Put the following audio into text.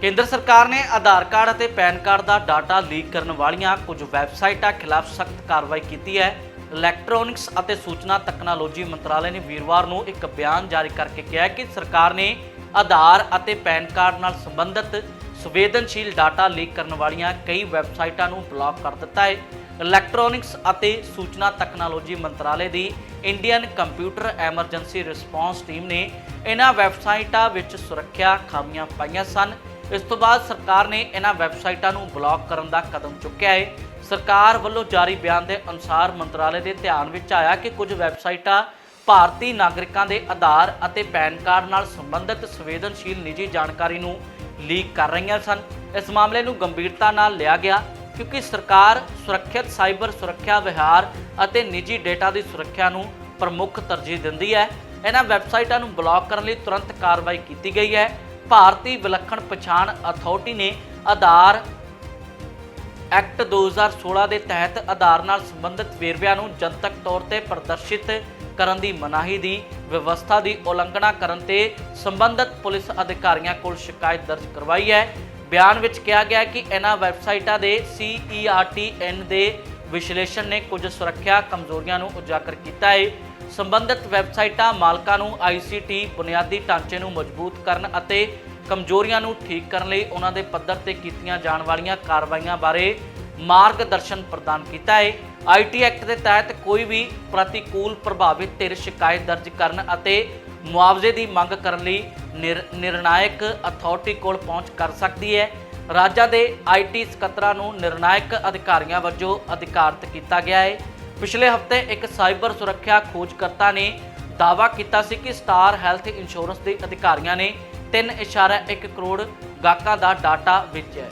ਕੇਂਦਰ ਸਰਕਾਰ ਨੇ ਆਧਾਰ ਕਾਰਡ ਅਤੇ ਪੈਨ ਕਾਰਡ ਦਾ ਡਾਟਾ ਲੀਕ ਕਰਨ ਵਾਲੀਆਂ ਕੁਝ ਵੈਬਸਾਈਟਾਂ ਖਿਲਾਫ ਸਖਤ ਕਾਰਵਾਈ ਕੀਤੀ ਹੈ। ਇਲੈਕਟ੍ਰੋਨਿਕਸ ਅਤੇ ਸੂਚਨਾ ਤਕਨਾਲੋਜੀ ਮੰਤਰਾਲੇ ਨੇ ਵੀਰਵਾਰ ਨੂੰ ਇੱਕ ਬਿਆਨ ਜਾਰੀ ਕਰਕੇ ਕਿਹਾ ਕਿ ਸਰਕਾਰ ਨੇ ਆਧਾਰ ਅਤੇ ਪੈਨ ਕਾਰਡ ਨਾਲ ਸੰਬੰਧਿਤ ਸੰਵੇਦਨਸ਼ੀਲ ਡਾਟਾ ਲੀਕ ਕਰਨ ਵਾਲੀਆਂ ਕਈ ਵੈਬਸਾਈਟਾਂ ਨੂੰ ਬਲਾਕ ਕਰ ਦਿੱਤਾ ਹੈ। ਇਲੈਕਟ੍ਰੋਨਿਕਸ ਅਤੇ ਸੂਚਨਾ ਤਕਨਾਲੋਜੀ ਮੰਤਰਾਲੇ ਦੀ Indian computer emergency response team ਨੇ ਇਹਨਾਂ ਵੈਬਸਾਈਟਾਂ ਵਿੱਚ ਸੁਰੱਖਿਆ ਖਾਮੀਆਂ ਪਾਈਆਂ ਸਨ। ਇਸ ਤੋਂ ਬਾਅਦ ਸਰਕਾਰ ਨੇ ਇਹਨਾਂ ਵੈਬਸਾਈਟਾਂ ਨੂੰ ਬਲਾਕ ਕਰਨ ਦਾ ਕਦਮ ਚੁੱਕਿਆ ਹੈ। ਸਰਕਾਰ ਵੱਲੋਂ ਜਾਰੀ ਬਿਆਨ ਦੇ ਅਨੁਸਾਰ ਮੰਤਰਾਲੇ ਦੇ ਧਿਆਨ ਵਿੱਚ ਆਇਆ ਕਿ ਕੁਝ ਵੈਬਸਾਈਟਾਂ ਭਾਰਤੀ ਨਾਗਰਿਕਾਂ ਦੇ ਆਧਾਰ ਅਤੇ ਪੈਨ ਕਾਰਡ ਨਾਲ ਸੰਬੰਧਿਤ ਸੰਵੇਦਨਸ਼ੀਲ ਨਿੱਜੀ ਜਾਣਕਾਰੀ ਨੂੰ ਲੀਕ ਕਰ ਰਹੀਆਂ ਸਨ। ਇਸ ਮਾਮਲੇ ਨੂੰ ਗੰਭੀਰਤਾ ਨਾਲ ਲਿਆ ਗਿਆ ਕਿਉਂਕਿ ਸਰਕਾਰ ਸੁਰੱਖਿਅਤ ਸਾਈਬਰ ਸੁਰੱਖਿਆ ਵਿਹਾਰ ਅਤੇ ਨਿੱਜੀ ਡੇਟਾ ਦੀ ਸੁਰੱਖਿਆ ਨੂੰ ਪ੍ਰਮੁੱਖ ਤਰਜੀਹ ਦਿੰਦੀ ਹੈ। ਇਹਨਾਂ ਵੈਬਸਾਈਟਾਂ ਨੂੰ ਬਲਾਕ ਕਰਨ ਲਈ ਤੁਰੰਤ ਕਾਰਵਾਈ ਕੀਤੀ ਗਈ ਹੈ। ਭਾਰਤੀ ਵਿਲੱਖਣ ਪਛਾਣ ਅਥਾਰਟੀ ਨੇ ਆਧਾਰ ਐਕਟ 2016 ਦੇ ਤਹਿਤ ਆਧਾਰ ਨਾਲ ਸੰਬੰਧਿਤ ਵੇਰਵਿਆਂ ਨੂੰ ਜਨਤਕ ਤੌਰ ਤੇ ਪ੍ਰਦਰਸ਼ਿਤ ਕਰਨ ਦੀ ਮਨਾਹੀ ਦੀ ਵਿਵਸਥਾ ਦੀ ਉਲੰਘਣਾ ਕਰਨ ਤੇ ਸੰਬੰਧਿਤ ਪੁਲਿਸ ਅਧਿਕਾਰੀਆਂ ਕੋਲ ਸ਼ਿਕਾਇਤ ਦਰਜ ਕਰਵਾਈ ਹੈ। ਬਿਆਨ ਵਿੱਚ ਕਿਹਾ ਗਿਆ ਕਿ ਇਹਨਾਂ ਵੈਬਸਾਈਟਾਂ ਦੇ CERTN ਦੇ ਵਿਸ਼ਲੇਸ਼ਣ ਨੇ ਕੁਝ ਸੁਰੱਖਿਆ ਕਮਜ਼ੋਰੀਆਂ ਨੂੰ ਉਜਾਗਰ ਕੀਤਾ ਹੈ। ਸੰਬੰਧਿਤ ਵੈਬਸਾਈਟਾਂ ਮਾਲਕਾਂ ਨੂੰ ICT ਬੁਨਿਆਦੀ ਢਾਂਚੇ ਨੂੰ ਮਜ਼ਬੂਤ ਕਰਨ ਅਤੇ ਕਮਜ਼ੋਰੀਆਂ ਨੂੰ ਠੀਕ ਕਰਨ ਲਈ ਉਹਨਾਂ ਦੇ ਪੱਧਰ ਤੇ ਕੀਤੀਆਂ ਜਾਣ ਵਾਲੀਆਂ ਕਾਰਵਾਈਆਂ ਬਾਰੇ ਮਾਰਗਦਰਸ਼ਨ ਪ੍ਰਦਾਨ ਕੀਤਾ ਹੈ। ਆਈਟੀ ਐਕਟ ਦੇ ਤਹਿਤ ਕੋਈ ਵੀ ਪ੍ਰਤੀਕੂਲ ਪ੍ਰਭਾਵਿਤ ਧਿਰ ਸ਼ਿਕਾਇਤ ਦਰਜ ਕਰਨ ਅਤੇ ਮੁਆਵਜ਼ੇ ਦੀ ਮੰਗ ਕਰਨ ਲਈ ਨਿਰ- ਨਿਰਣਾਇਕ ਅਥਾਰਟੀ ਕੋਲ ਪਹੁੰਚ ਕਰ ਸਕਦੀ ਹੈ। ਰਾਜਾਂ ਦੇ ਆਈਟੀ ਸਕੱਤਰਾਂ ਨੂੰ ਨਿਰਣਾਇਕ ਅਧਿਕਾਰੀਆਂ ਵਜੋਂ ਅਧਿਕਾਰਤ ਕੀਤਾ ਗਿਆ ਹੈ। ਪਿਛਲੇ ਹਫ਼ਤੇ ਇੱਕ ਸਾਈਬਰ ਸੁਰੱਖਿਆ ਖੋਜਕਰਤਾ ਨੇ ਦਾਅਵਾ ਕੀਤਾ ਸੀ ਕਿ ਸਟਾਰ ਹੈਲਥ ਇੰਸ਼ੋਰੈਂਸ ਦੇ ਅਧਿਕਾਰੀਆਂ ਨੇ 3.1 ਕਰੋੜ ਗਾਹਕਾਂ ਦਾ ਡਾਟਾ ਵੇਚਿਆ